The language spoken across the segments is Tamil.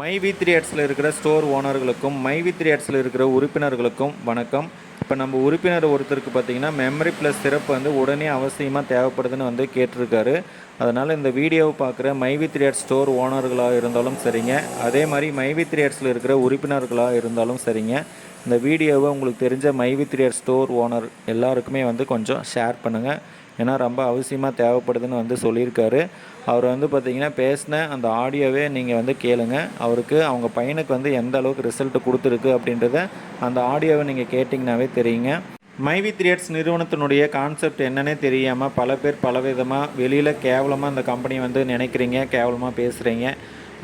மை வி த்ரீ ஹெட்ஸில் இருக்கிற ஸ்டோர் ஓனர்களுக்கும் மை வி த்ரீ ஹெட்ஸில் இருக்கிற உறுப்பினர்களுக்கும் வணக்கம். இப்போ நம்ம உறுப்பினர் ஒருத்தருக்கு பார்த்தீங்கன்னா மெமரி ப்ளஸ் சிறப்பு வந்து உடனே அவசியமாக தேவைப்படுதுன்னு வந்து கேட்டிருக்காரு. அதனால் இந்த வீடியோவை பார்க்குற my V three ads store ஓனர்களாக இருந்தாலும் சரிங்க. அதே மாதிரி மை வி த்ரீ ஹெட்ஸில் இருக்கிற உறுப்பினர்களாக இருந்தாலும் சரிங்க. இந்த வீடியோவை உங்களுக்கு தெரிஞ்ச my V three store owner எல்லாருக்குமே வந்து கொஞ்சம் ஷேர் பண்ணுங்கள் ஏன்னா ரொம்ப அவசியமாக தேவைப்படுதுன்னு வந்து சொல்லியிருக்காரு. அவர் வந்து பார்த்தீங்கன்னா பேசின அந்த ஆடியோவே நீங்கள் வந்து கேளுங்க. அவருக்கு அவங்க பையனுக்கு வந்து எந்த அளவுக்கு ரிசல்ட் கொடுத்துருக்கு அப்படின்றத அந்த ஆடியோவை நீங்கள் கேட்டிங்கனாவே தெரியுங்க. மைவி த்ரியட்ஸ் நிறுவனத்தினுடைய கான்செப்ட் என்னன்னே தெரியாமல் பல பேர் பலவிதமாக வெளியில் கேவலமாக அந்த கம்பெனி வந்து நினைக்கிறீங்க கேவலமாக பேசுகிறீங்க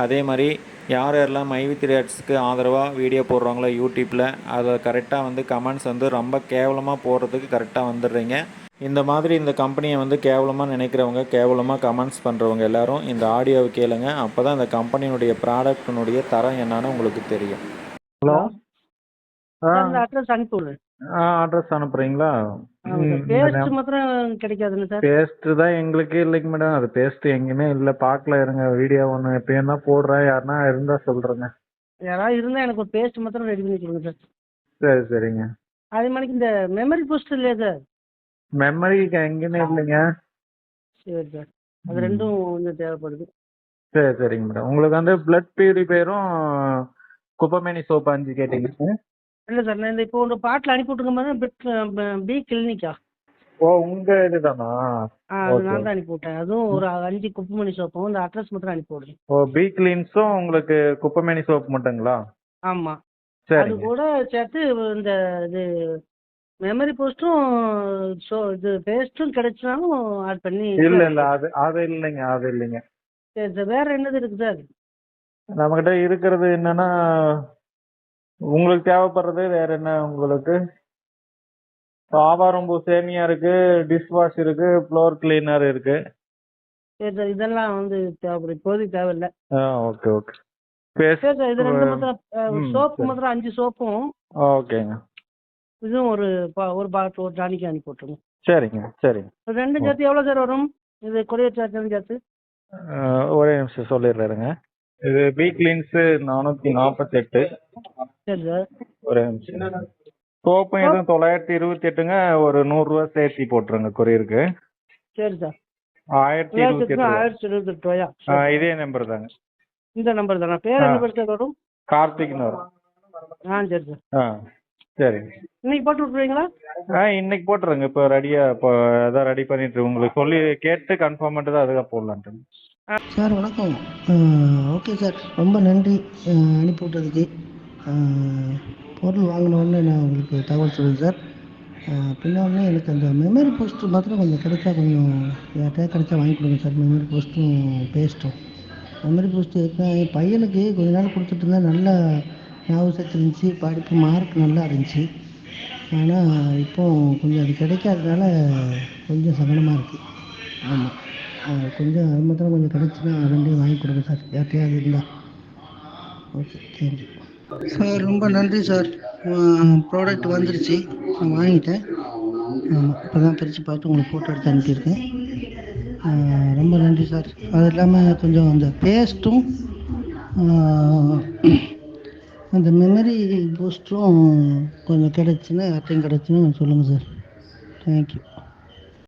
அதே மாதிரி யார் யாரெல்லாம் மைவி த்ரியட்ஸ்க்கு ஆதரவாக வீடியோ போடுறாங்களோ யூடியூப்பில் அதை கரெக்டாக வந்து கமெண்ட்ஸ் வந்து ரொம்ப கேவலமாக போடுறதுக்கு கரெக்டாக வந்துடுறீங்க. இந்த மாதிரி இந்த கம்பெனியை வந்து கேவலமாக நினைக்கிறவங்க கேவலமாக கமெண்ட்ஸ் பண்ணுறவங்க எல்லாரும் இந்த ஆடியோவை கேளுங்க. அப்போ தான் இந்த கம்பெனியினுடைய ப்ராடக்டினுடைய தரம் என்னன்னு உங்களுக்கு தெரியும். ஹலோ? அட்ரஸ் அனுப்பி விடுறேன் ஆ அட்ரஸ் அனுப்புறீங்களா? பேஸ்ட் மாத்திரம் கிடைக்காதுங்க சார் பேஸ்ட் தான் எங்களுக்கே இல்லைங்க மேடம் அது பேஸ்ட் எங்கேயுமே இல்லை. பார்க்கல இருங்க. வீடியோ ஒன்று எப்பயும் தான் போடுறேன் யாருன்னா இருந்தால் சொல்கிறேங்க யாராவது இருந்தா எனக்கு ஒரு பேஸ்ட் மாத்திரம் ரெடி பண்ணி கொடுங்க சார் சரி சரிங்க. அதே மாதிரி இந்த மெமரி போஸ்ட் இல்லையா சார் மெமரி எங்கேயுமே இல்லைங்க. சரி சார் அது ரெண்டும் கொஞ்சம் தேவைப்படுது. சரி சரிங்க மேடம் உங்களுக்கு வந்து பிளட் பியூரிஃபையரும் குப்பமேனி சோப்பு அஞ்சு கேட்டீங்க இல்லை சார் நான் இந்த இப்போ ஒரு பாட்டில் அனுப்பி விட்டுருங்க மாதிரி பி கிளினிக்கா ஓ உங்கள் இதுதானா? ஆ அது. நான் தான் அனுப்பி விட்டேன். அதுவும் ஒரு அஞ்சு குப்பைமணி சோப்பும் இந்த அட்ரஸ் மாத்திரம் அனுப்பி விடுறேன் ஓ பி கிளீன்ஸும் உங்களுக்கு குப்பமேனி சோப்பு மட்டுங்களா? ஆமாம் அது கூட சேர்த்து இந்த இது மெமரி போஸ்ட்டும் ஸோ இது பேஸ்ட்டும் கிடைச்சினாலும் ஆட் பண்ணி இல்ல இல்ல அது அது இல்லைங்க அது இல்லைங்க. சரி சார் வேற என்னது இருக்கு சார் நம்மகிட்ட இருக்கிறது என்னன்னா உங்களுக்கு தேவைப்படுறது வேற என்ன உங்களுக்கு? ஆவாரம்பூ சேமியா இருக்கு டிஷ் வாஷ் இருக்கு ஃப்ளோர் கிளீனர் இருக்கு. சரி சார் இதெல்லாம் வந்து தேவைப்படும் இப்போதைக்கு தேவையில்லை. ஆ ஓகே ஓகே சரி சார் இது ரெண்டு மாத்திரம் சோப்பு. மாத்திரம் அஞ்சு சோப்பும் ஓகேங்க. இதுவும் ஒரு பா- ஒரு பாட்டில் ஒரு டானிக்கு அனுப்பி விட்டுருங்க. சரிங்க சரிங்க. ரெண்டும் சேர்த்து எவ்வளோ சார் வரும்? இது கொரியர் சார்ஜ் சேர்த்து. ஒரே நிமிஷம் சொல்லிடுறேங்க இது பி கிளீன்ஸ் நானூத்தி நாற்பத்தெட்டு சரி சார் ஒரே நிமிஷம். சோப்பும் எதுவும் தொள்ளாயிரத்தி இருபத்தி எட்டுங்க ஒரு நூறுரூவா சேர்த்தி போட்டுருங்க கொரியருக்கு. சரி சார் ஆயிரத்தி இருபத்தி எட்டு ரூபா. ஆயிரத்தி இருபத்தெட்டு ரூபாயா? ஆ, இதே நம்பர் தாங்க. இந்த நம்பர் தானே? பேர். என்ன பேர் சார் வரும்? கார்த்திக்னு வரும். ஆ சரி சார் ஆ சரிங்க இன்னைக்கு போட்டு விட்ருவீங்களா ஆ இன்னைக்கு போட்டுருங்க இப்போ ரெடியா இப்போ அதான் ரெடி பண்ணிட்டு உங்களுக்கு சொல்லி கேட்டு கன்ஃபார்ம் பண்ணிட்டு தான் அதுக்காக போடலான்ட்டு. சார் வணக்கம். Okay sir. ரொம்ப நன்றி அனுப்பி விட்டதுக்கு பொருள் வாங்கின நான் உங்களுக்கு தகவல் சொல்லுங்கள் சார். அஹ், எனக்கு அந்த மெமரி போஸ்ட்டு மாத்திரம் கொஞ்சம் கிடைச்சா கொஞ்சம் யார்கிட்டயா கிடைச்சா வாங்கி கொடுங்க சார். மெமரி போஸ்ட்டும் பேஸ்ட்டும் மெமரி போஸ்ட்டு என் பையனுக்கு கொஞ்ச நாள் கொடுத்துட்டு இருந்தால் நல்லா ஞாபகம் சக்தி இருந்துச்சு. படிப்பு மார்க் நல்லா இருந்துச்சு. ஆனால் இப்போ கொஞ்சம் அது கிடைக்காததுனால கொஞ்சம் சங்கடமாக இருக்குது ஆமாம் கொஞ்சம் அது மாத்திரம் கொஞ்சம் கிடச்சுன்னா ரெண்டையும் வாங்கி கொடுங்க சார். யார்கிட்டயாவது இருந்தால் ஓகே தேங்க்யூ சார் ரொம்ப நன்றி சார். ப்ராடக்ட் வந்துருச்சு. நான் வாங்கிட்டேன். இப்போ தான் பிரித்து பார்த்து உங்களுக்கு ஃபோட்டோ எடுத்து அனுப்பியிருக்கேன். ரொம்ப நன்றி சார். அது இல்லாமல் கொஞ்சம் அந்த பேஸ்ட்டும் அந்த மெமரி பூஸ்ட்டும் கொஞ்சம் கிடச்சுன்னா யார்ட்டையும் கிடச்சுன்னா சொல்லுங்கள் சார். தேங்க்யூ